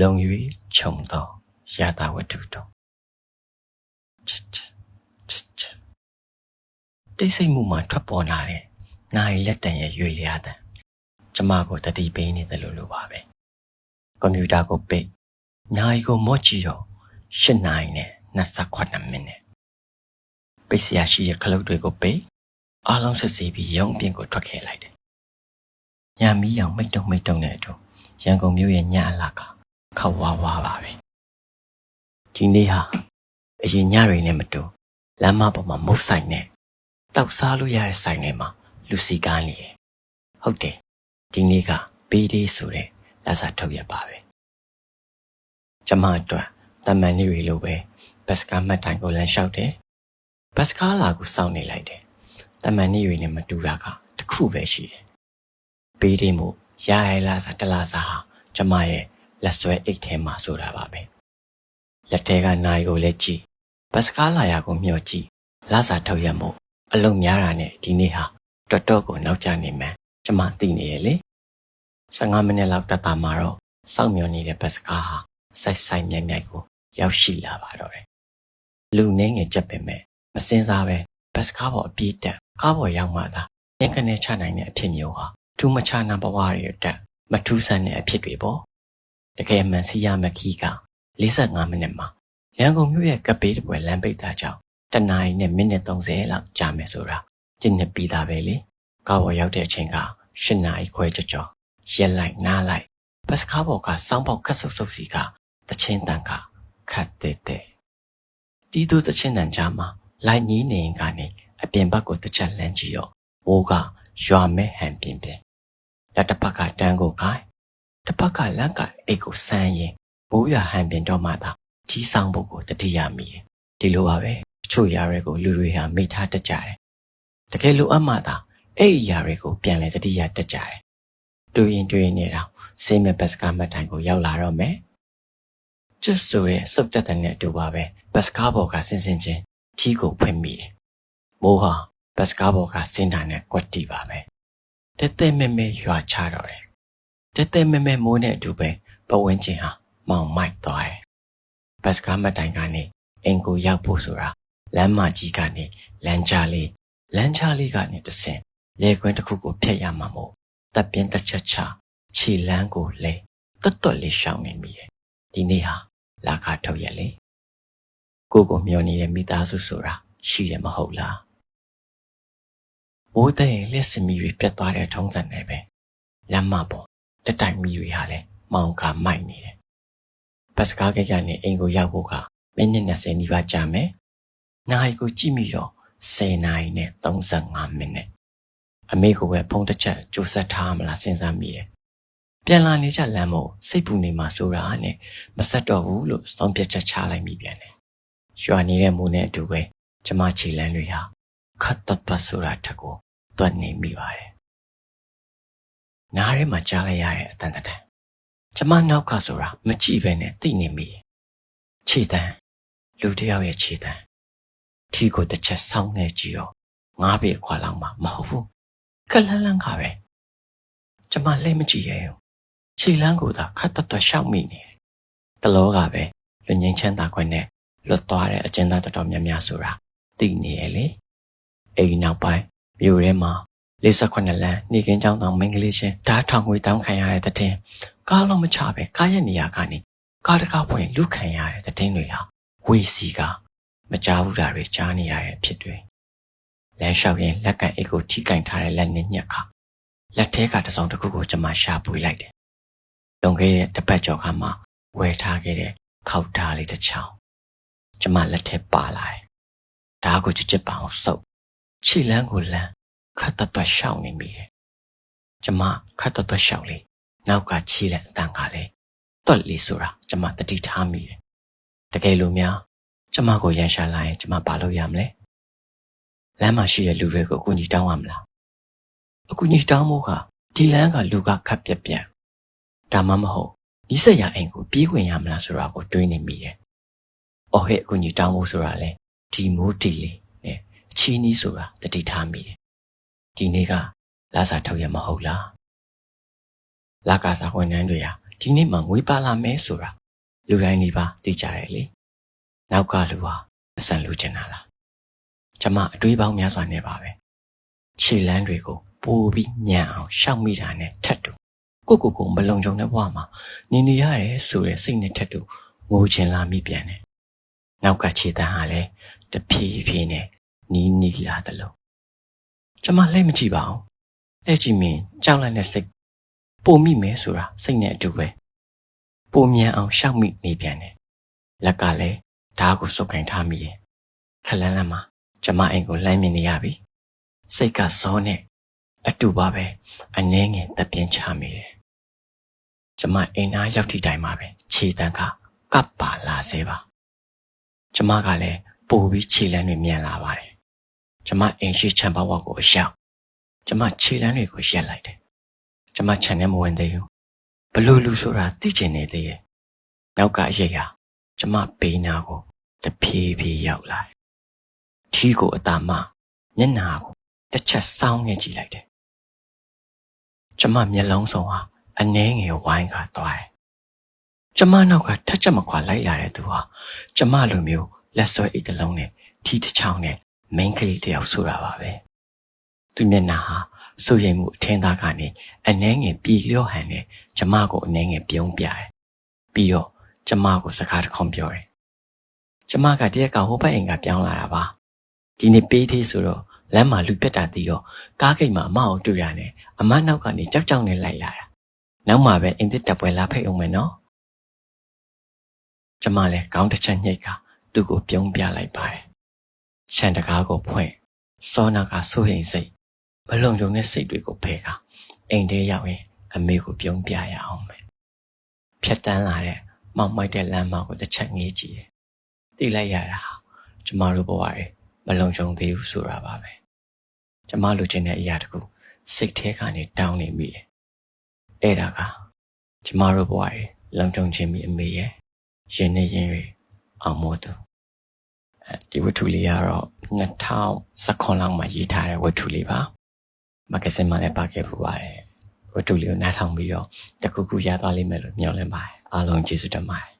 လုံ၍ခြုံသောရာတာဝတ္ထုတို့ချစ်ချစ်ချစ်ချစ်တိတ်ဆိတ်မှုမှထွက်ပေါ်လာတဲ့နိုင်လက်တံရဲ့ရွေလျားတံကျမကိုတတိပေးနေတယ်လို့လို့ပါပဲကွန်ပျူတာကိုပိတ်ညာရီကိုမော့ကြည့်တော့၈နိုင်နဲ့28မိနစ်ပိတ်စရာရှိတဲ့ခလုတ်တွေကိုပိတ်အားလုံးဆက်စီပြီးရုံးပြင်ကိုထွက်ခဲလိုက်တယ်ညမီးအောင်မိတ်တုံမိတ်တုံနဲ့အတူရန်ကုန်မြို့ရဲ့ညအလှက ခောက်ဝါးဝါပါပဲဒီနေ့ဟာအရင်ညတွေနဲ့မတူလမ်းမပေါ်မှာမုတ်ဆိုင်နဲ့တောက်စားလို့ရတဲ့ဆိုင်တွေမှာလူစီကားနေတယ်ဟုတ်တယ်ဒီနေ့ကပေးဒီဆိုတဲ့လက်စာထုတ်ရပါပဲကျမအတွက်တမန်နေတွေလိုပဲဘတ်စကားမှတ်တိုင်ကိုလမ်းလျှောက်တယ်ဘတ်စကားလာကိုစောင့်နေလိုက်တယ်တမန်နေတွေနဲ့မတူတာကတစ်ခုပဲရှိတယ်ပေးဒီမှုရရလာစားတလားစားဟာကျမရဲ့ လက်ဆွဲအိတ်ထဲမှာဆိုတာပါပဲလက်ထဲကနိုင်ကိုလည်းကြည့်ဘတ်စကားလာရကိုမျှော်ကြည့်လာစားထုတ်ရမို့အလုံးများတာနဲ့ဒီနေ့ဟာတော်တော်ကိုနောက်ကျနေမှန်းကျမသိနေရလေ15မိနစ်လောက်တတ်တာမှာတော့စောင့်မျှော်နေတဲ့ဘတ်စကားဟာစိုက်ဆိုင်မြိုင်မြိုင်ကိုရောက်ရှိလာပါတော့တယ်လူနှင်းငယ်ကြက်ပင်မဲ့မစင်စားပဲဘတ်စကားပေါ်အပြည့်တက်ကားပေါ်ရောက်မှသာငင်ကနေချနိုင်တဲ့အဖြစ်မျိုးဟာထူးမချနာဘဝတွေအတွက်မထူးဆန်းတဲ့အဖြစ်တွေပေါ့ တကယ်မှန်စီရမခီးက45မိနစ်မှာရန်ကုန်မြို့ရဲ့ကပေးတပွဲလမ်းပိတ်တာကြောင့်တနင်္လာနဲ့မိနစ်30လောက်ကြာမယ်ဆိုတာကျင့်နေပြီးသားပဲလေကားပေါ်ရောက်တဲ့အချိန်က8နာရီခွဲကျော်ကျော်ရက်လိုက်နားလိုက်ဘတ်စကားပေါ်ကစောင်းပေါက်ခတ်ဆုပ်ဆုပ်စီကတချင်းတန်ကခတ်တဲ့တဲ့တီးသူတချင်းတန်ကြားမှာလိုက်ညီးနေရင်ကနေအပြင်ဘက်ကိုတစ်ချက်လမ်းကြည့်တော့မိုးကရွာမဲဟန်ပြင်းပြင်းလက်တစ်ဖက်ကတန်းကိုခိုင်း တစ်ဖက်ကလန့်ကအိတ်ကိုဆန်းရင်မိုးရွာဟန်ပြင်းတော့မှသာကြီးဆောင်ဖို့ကိုတတိယမိတယ်ဒီလိုပါပဲအချို့ຢာတွေကိုလူတွေဟာမိထားတတ်ကြတယ်တကယ်လိုအပ်မှသာအဲ့ဒီຢာတွေကိုပြန်လဲတတိယတက်ကြတယ်တွေ့ရင်တွေ့ရင်နေတော့စိတ်မဲ့ဘတ်စကားမှတ်တိုင်ကိုရောက်လာတော့မယ်ကျွတ်ဆိုတဲ့စုပ်တက်တဲ့အတူပါပဲဘတ်စကားပေါ်ကဆင်းဆင်းချင်းထီးကိုဖွင့်မိတယ်မိုးဟာဘတ်စကားပေါ်ကဆင်းတာနဲ့ကွက်တီပါပဲတဲတဲမဲမဲရွာချတော့တယ် တဲတဲမဲမဲမိုးနဲ့အတူပဲပဝင်းချင်းဟာမောင်မိုက်သွားတယ်ဘတ်စကားမှတ်တိုင်ကနေအင်ကိုရောက်ဖို့ဆိုတာလမ်းမကြီးကနေလမ်းကြားလေးလမ်းကြားလေးကနေတဆင်လေကွင်းတစ်ခုကိုဖျက်ရမှာမို့တပ်ပြင်းတစ်ချက်ချခြေလန်းကိုလဲတွတ်တွတ်လေးရှောင်းနေမိတယ်ဒီနေ့ဟာလာခါထုတ်ရက်လေကိုကိုမျောနေတဲ့မိသားစုဆိုတာရှိတယ်မဟုတ်လားမိုးတဲ့ရင်လက်စမီတွေပြတ်သွားတဲ့ထုံးစံနဲ့ပဲလမ်းမပေါ် တက်တိုင်မီတွေဟာလည်းမောင်ကမိုက်နေတယ်ဘတ်စကားကိတ်ကနေအိမ်ကိုရောက်ဖို့ကမိနစ်20နီးပါးကြာမယ်နိုင်ကိုကြည့်မိတော့10နာရီနဲ့35မိနစ်အမေကပဲဖုန်းတစ်ချက်ကြိုဆက်ထားမလားစဉ်းစားမိတယ်ပြန်လာနေကြလမ်းမို့စိတ်ပူနေမှဆိုတာနဲ့မဆက်တော့ဘူးလို့စောင်းပြချက်ချလိုက်မိပြန်တယ်ရွာနေတဲ့မိုးနဲ့အတူပဲကျမခြေလမ်းတွေဟာခတ်တတ်တတ်ဆိုတာထက်ကိုတွတ်နေမိပါတယ် နားထဲမှာကြားလိုက်ရတဲ့အတန်တန်ကျမနောက်ကဆိုတာမကြည့်ပဲနဲ့သိနေမိတယ်ခြေတန်းလူတစ်ယောက်ရဲ့ခြေတန်းထီကိုတစ်ချက်ဆောင်းနေကြည့်တော့ငါးပေခွာလောက်မှမဟုတ်ဘူးခက်လန်းလန်းကပဲကျမလဲမကြည့်ရဘူးခြေလန်းကိုသာခတ်တတ်တတ်ရှောက်မိနေတယ်တလောကပဲလူငင်းချမ်းသာခွင့်နဲ့လွတ်သွားတဲ့အကျဉ်းသားတော်တော်များများဆိုတာသိနေရလေအိမ်နောက်ပိုင်းမြို့ထဲမှာ 58လမ်းနေကင်းကျောင်းတောင်မင်္ဂလေးရှင်ဓာတ်ထောင်ငွေတောင်းခံရတဲ့တဲ့ကားလုံးမချပဲကားရဲ့နေရာကနေကားတကားပွင့်လူခံရတဲ့တဲ့တွေဟာဝေစီကမကြားဘူးတာတွေကြားနေရတဲ့အဖြစ်တွေလမ်းလျှောက်ရင်လက်ကန်အိတ်ကိုထိကင်ထားတဲ့လက်နဲ့ညက်ခါလက်ထဲကတစောင်းတစ်ခုကိုကျွန်မရှာပွေလိုက်တယ်လွန်ခဲ့တဲ့တစ်ပတ်ကျော်ခါမှဝယ်ထားခဲ့တဲ့ခောက်ထားလေးတစ်ချောင်းကျမလက်ထဲပါလာတယ်။ဒါကိုချစ်ချစ်ပအောင်စုပ်ခြေလန်းကိုလန်း ခတ်တတ်တတ်ရှောင်းနေမိတယ်။ကျမခတ်တတ်တတ်ရှောင်းလေနောက်ကခြေလန်းအတန်ကလည်းတွက်လေးဆိုတာကျမတတိထားမိတယ်။တကယ်လို့များကျမကိုရန်ရှာလာရင်ကျမဘာလုပ်ရမလဲ။လမ်းမှာရှိတဲ့လူတွေကိုအကူအညီတောင်းရမလား။အကူအညီတောင်းဖို့ကဒီလမ်းကလူကခတ်ပြက်ပြက်ဒါမှမဟုတ်နီးစက်ရအိမ်ကိုပြေးဝင်ရမလားဆိုတာကိုတွေးနေမိတယ်။အော်ဟဲ့အကူကြီးတောင်းဖို့ဆိုတာလေဒီမိုးတီလေးနဲ့အချီးနီးဆိုတာတတိထားမိတယ်။ ဒီနေ့ကလာစာထုတ်ရမဟုတ်လား။လာကစားဝန်ထမ်းတွေဟာတဒီနေ့မှငွေပါလာမဲဆိုတာလူတိုင်းဒီပါသိကြတယ်လေနောက်ကလူဟာအဆန်လူချင်တာလားကျမအတွေးပေါင်းများစွာနဲ့ပါပဲခြေလမ်းတွေကိုပိုပြီးညံအောင်ရှောက်မိတာနဲ့ထက်တူကိုကိုကိုမလုံခြုံတဲ့ဘဝမှာနေနေရတယ်ဆိုတဲ့စိတ်နဲ့ထက်တူငိုချင်လာမိပြန်တယ်နောက်ကခြေတန်းဟာလည်းတဖြည်းဖြည်းနဲ့နီးနီးလာတယ်လို့ ကျမလှည့်မကြည့်ပါဘူးလှည့်ကြည့်မင်းကြောက်လိုက်တဲ့စိတ်ပုံမိမဲဆိုတာစိတ်နဲ့အတူပဲပုံမြန်အောင်ရှောက်မိနေပြန်တယ်လက်ကလည်းဓာတ်ကိုစုပ်ကင်ထားမိရဲ့ခလန်းလန်းမှာကျမအိမ်ကိုလှမ်းမြင်နေရပြီစိတ်ကစောနဲ့အတူပါပဲအနှဲငယ်တပ်ပြင်းချမိတယ်ကျမအိမ်သားရောက်ထိတိုင်မှာပဲခြေတန်းကကပ်ပါလာစေပါကျမကလည်းပို့ပြီးခြေလမ်းတွေမြန်လာပါတယ် ကျမအိမ်ရှိချံပါဝါကိုအရှောက်ကျမခြေလမ်းတွေကိုရက်လိုက်တယ်ကျမခြံထဲမဝင်သေးဘူးဘလို့လူဆိုတာသိချင်နေသေးရဲ့နောက်ကအရေးဟာကျမပေနာကိုတဖြည်းဖြည်းရောက်လာတယ်ထီးကိုအသာမမျက်နာကိုတစ်ချက်စောင်းနေကြည့်လိုက်တယ်ကျမမျက်လုံးစုံဟာအနှဲငယ်ဝိုင်းခါသွားတယ်ကျမနောက်ကထက်ချက်မခွာလိုက်လာတဲ့သူဟာကျမလိုမျိုးလက်ဆွဲအိတ်တစ်လုံးနဲ့ထီးတစ်ချောင်းနဲ့ မိန်းကလေးတစ်ယောက်ဆိုတာပါပဲသူမျက်နှာဟာစိုးရိမ်မှုအထင်းသားကနေအနှဲငယ်ပြေလျော့ဟန်နဲ့ကျမကိုအနှဲငယ်ပြုံးပြတယ်ပြီးတော့ကျမကိုစကားတစ်ခွန်ပြောတယ်ကျမကတရက်ကဟိုဘက်အိမ်ကပြောင်းလာတာပါဒီနေ့ပေးသေးဆိုတော့လမ်းမှာလူပြတ်တာတီးတော့ကားဂိတ်မှာအမအောင်တွေ့ရတယ်အမနောက်ကနေကြောက်ကြောက်နဲ့လိုက်လာတာနောက်မှပဲအင်သစ်တပ်ပွဲလာဖိတ်အောင်မယ်နော်ကျမလည်းခေါင်းတစ်ချက်ညှိတ်ကသူ့ကိုပြုံးပြလိုက်ပါတယ် ရှန်တကားကိုဖွင့်စောနာကစိုးရိမ်စိတ်မလုံခြုံတဲ့စိတ်တွေကိုဖယ်ကအိမ်ထဲရောက်ရင်အမေကိုပြုံးပြရအောင်ပဲဖြတ်တန်းလာတဲ့မောက်မိုက်တဲ့လမ်းမကိုတစ်ချက်ငေးကြည့်တယ်တိလိုက်ရတာဟာကျမတို့ဘဝရဲ့မလုံခြုံသေးဘူးဆိုတာပါပဲကျမလိုချင်တဲ့အရာတခုစိတ်ထဲကနေတောင်းနေမိတယ်အဲ့ဒါကကျမတို့ဘဝရဲ့လုံခြုံခြင်းမိအမေရဲ့ရင်နဲ့ရင်တွေအောင်မို့သူအဲ ဒီဝတ္ထုလေးကတော့2019လောက်မှာရေးထားတဲ့ဝတ္ထုလေးပါမဂ္ဂဇင်းမှာလည်းပါခဲ့ပူပါတယ်ဝတ္ထုလေးကိုနားထောင်ပြီးတော့တခုခုရသွားလိမ့်မယ်လို့မျှော်လင့်ပါတယ်အားလုံးကျေးဇူးတင်ပါတယ်